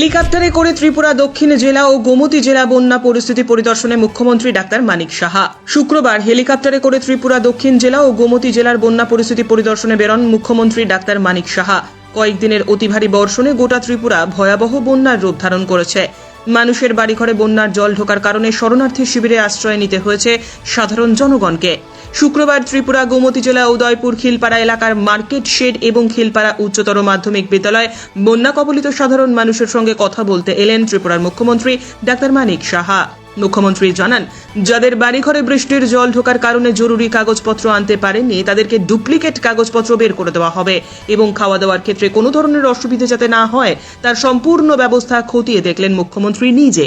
হেলিকপ্টারে করে ত্রিপুরা দক্ষিণ জেলা ও গোমতী জেলা বন্যা পরিস্থিতি পরিদর্শনে মুখ্যমন্ত্রী ডাক্তার মানিক সাহা। শুক্রবার হেলিকপ্টারে করে ত্রিপুরা দক্ষিণ জেলা ও গোমতী জেলার বন্যা পরিস্থিতি পরিদর্শনে বেরোন মুখ্যমন্ত্রী ডাক্তার মানিক সাহা। কয়েকদিনের অতিভারী বর্ষণে গোটা ত্রিপুরা ভয়াবহ বন্যার রূপ ধারণ করেছে। মানুষের বাড়িঘরে বন্যার জল ঢোকার কারণে শরণার্থী শিবিরে আশ্রয় নিতে হয়েছে সাধারণ জনগণকে। শুক্রবার ত্রিপুরা গোমতী জেলা উদয়পুর খিলপাড়া এলাকার মার্কেট শেড এবং খিলপাড়া উচ্চতর মাধ্যমিক বিদ্যালয় বন্যা কবলিত সাধারণ মানুষের সঙ্গে কথা বলতে এলেন ত্রিপুরার মুখ্যমন্ত্রী ডাক্তার মানিক সাহা। মুখ্যমন্ত্রী জানান, যাদের বাড়িঘরে বৃষ্টির জল ঢোকার কারণে জরুরি কাগজপত্র আনতে পারেননি, তাদেরকে ডুপ্লিকেট কাগজপত্র বের করে দেওয়া হবে এবং খাওয়া দাওয়ার ক্ষেত্রে কোনো ধরনের অসুবিধা যাতে না হয়, তার সম্পূর্ণ ব্যবস্থা খতিয়ে দেখলেন মুখ্যমন্ত্রী নিজে।